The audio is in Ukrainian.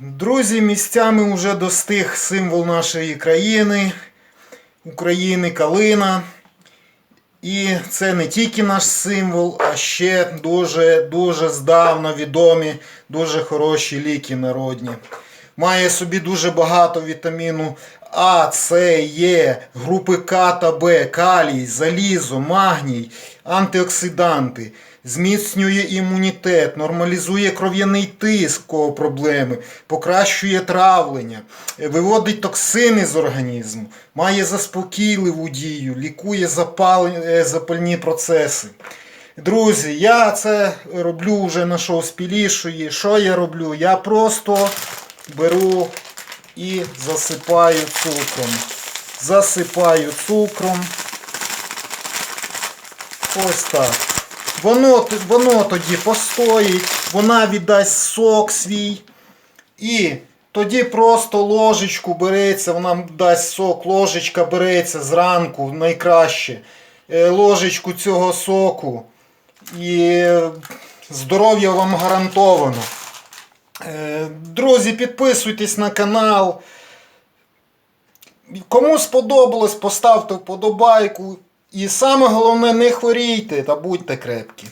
Друзі, місцями вже достиг символ нашої країни, України калина. І це не тільки наш символ, а ще дуже дуже здавна відомі, дуже хороші ліки народні. Має собі дуже багато вітаміну А, С, Е, групи К та Б, калій, залізо, магній, антиоксиданти, зміцнює імунітет, нормалізує кров'яний тиск, проблеми, покращує травлення, е, виводить токсини з організму, має заспокійливу дію, лікує е, запальні процеси. Друзі, я це роблю вже на шоу спілішої. Що я роблю? Я просто беру і засипаю цукром. Засипаю цукром. Ось так. Воно, воно тоді постоїть, вона віддасть сок свій. І тоді просто ложечку береться, вона дасть сок, ложечка береться зранку найкраще. Е, Ложечку цього соку. І е, здоров'я вам гарантовано. Е, Друзі, підписуйтесь на канал. Кому сподобалось, поставте вподобайку. І саме головне, не хворійте та будьте крепкі.